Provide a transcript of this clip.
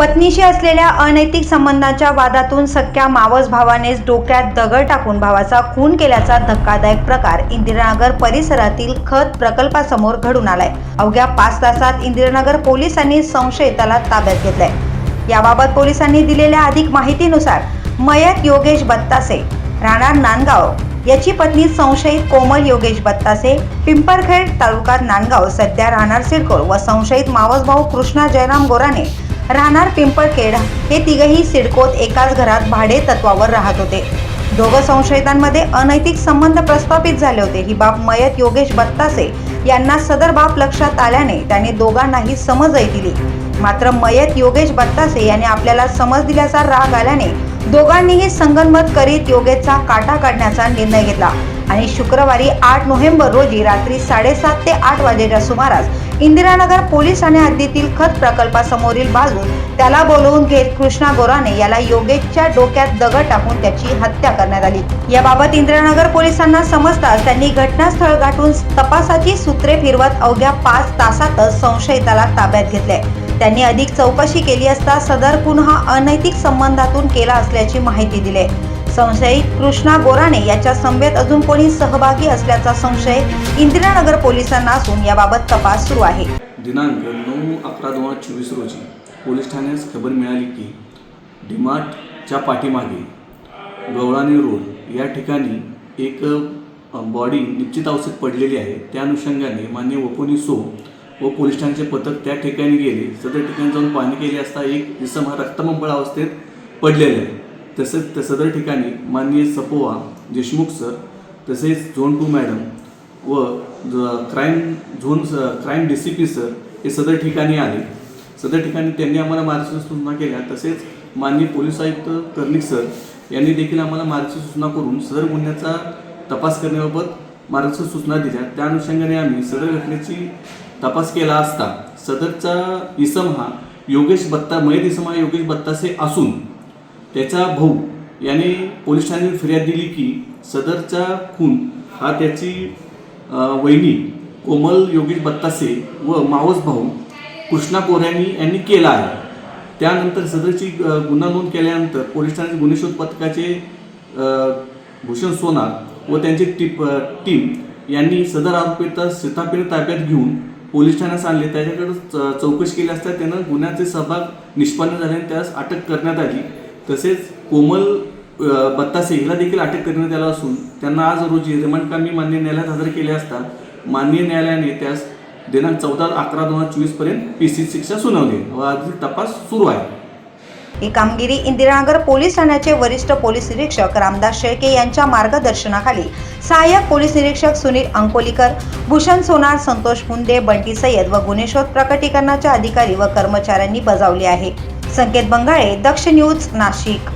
पत्नीशी असलेल्या अनैतिक संबंधांच्या वादातून सख्या मावस भावानेच डोक्यात दगड टाकून भावाचा खून केल्याचा धक्कादायक प्रकार इंदिरानगर परिसरातील खत प्रकल्पासमोर घडून आलाय. अवघ्या पाच तासात इंदिरानगर पोलिसांनी संशयिताला ताब्यात घेतलाय. याबाबत पोलिसांनी दिलेल्या अधिक माहितीनुसार मयत योगेश बत्तासे राहणार नांदगाव याची पत्नी संशयित कोमल योगेश बत्तासे पिंपरखेड तालुका नांदगाव सध्या राहणार सिडकोर व संशयित मावस भाऊ कृष्णा जयराम गोराने राहणार पिंपळखेड हे तिघही सिडकोत एकाच घरात भाडे तत्वावर राहत होते. दोघं संशयितांमध्ये अनैतिक संबंध प्रस्थापित झाले होते. ही बाब मयत योगेश बत्तासे यांना सदर बाब लक्षात आल्याने त्याने दोघांनाही समजही दिली. मात्र मयत योगेश बत्तासे यांनी आपल्याला समज दिल्याचा राग आल्याने दोघांनीही संगनमत करीत योगेशचा काटा काढण्याचा निर्णय घेतला. आणि शुक्रवारी आठ नोव्हेंबर रोजी रात्री साडेसात ते आठ वाजेच्या सुमारास इंदिरानगर पोलीस ठाणे हद्दीतील खत प्रकल्पासमोरील बाजू त्याला बोलवून घेत कृष्णा गोराने याला योगेशच्या डोक्यात दगड टाकून त्याची हत्या करण्यात आली. याबाबत इंदिरानगर पोलिसांना समजताच त्यांनी घटनास्थळ गाठून तपासाची सूत्रे फिरवत अवघ्या पाच तासातच संशयिताला ताब्यात घेतले. त्यांनी अधिक चौकशी केली असता सदर खून हा अनैतिक संबंधातून केला असल्याची माहिती दिली. संशयित कृष्णा गोराणे याच्या संभेत अजून कोणी सहभागी असल्याचा संशय इंदिरानगर पोलिसांना असून याबाबत तपास सुरू आहे. दिनांक नऊ अकरा दोन हजार चोवीस रोजी पोलीस ठाण्यास खबर मिळाली की डीमार्टच्या पाठीमागे गवळाणी रोड या ठिकाणी एक बॉडी निश्चित अवस्थेत पडलेली आहे. त्या अनुषंगाने मान्य वपुनी सो व पोलीस ठाण्याचे पथक त्या ठिकाणी गेले. सदर ठिकाणी जाऊन पाहणी केली असता एक इसम हा रक्तमंबळ अवस्थेत पडलेला आहे. तसेच त्या सदर ठिकाणी माननीय सपोवा देशमुख सर तसेच झोन टू मॅडम व क्राईम झोन स crime D C P sir हे सदर ठिकाणी आले. सदर ठिकाणी त्यांनी आम्हाला मार्गदर्शन सूचना केल्या. तसेच माननीय पोलीस आयुक्त कर्णिक सर यांनी देखील आम्हाला मार्गदर्शन सूचना करून सदर गुन्ह्याचा तपास करण्याबाबत मार्गदर्शन सूचना दिल्या. त्या अनुषंगाने आम्ही सदर घटनेची तपास केला असता. सदरचा इसम हा योगेश बत्ता मयत इसम हा योगेश बत्तासे असून त्याचा भाऊ याने पोलीस ठाण्यात फिर्याद दिली की सदरचा खून हा त्याची वहिनी कोमल योगेश बत्तासे व मावस भाऊ कृष्णा कोऱ्यांनी यांनी केला आहे. त्यानंतर सदरची गुन्हा नोंद केल्यानंतर पोलीस ठाण्याचे गुन्हे शोध पथकाचे भूषण सोनार व त्यांची टीप टीम यांनी सदर आरोपीचा सीतापीर ताब्यात घेऊन पोलीस ठाण्यास आणले. त्याच्याकडे च- चौकशी केली असता त्यानं गुन्ह्याचे सहभाग निष्पन्न झाल्याने त्यास अटक करण्यात आली. तसेच कोमल बत्तासे हिला देखील अटक करण्यात आला असून त्यांना आज रोजी रिमांडकामी मान्य न्यायालयात हजर केले असता मान्य न्यायालयाने त्यास दिनांक चौदा अकरा दोन हजार चोवीसपर्यंत पी सी शिक्षा सुनावली. व अधिक तपास सुरू आहे. ही कामगिरी इंदिरानगर पोलीस ठाण्याचे वरिष्ठ पोलीस निरीक्षक रामदास शेळके यांच्या मार्गदर्शनाखाली सहाय्यक पोलीस निरीक्षक सुनील अंकोलीकर भूषण सोनार संतोष मुंडे बंटी सय्यद व गुन्हेशोध प्रकटीकरणाच्या अधिकारी व कर्मचाऱ्यांनी बजावली आहे. संकेत बंगाळे दक्ष न्यूज नाशिक.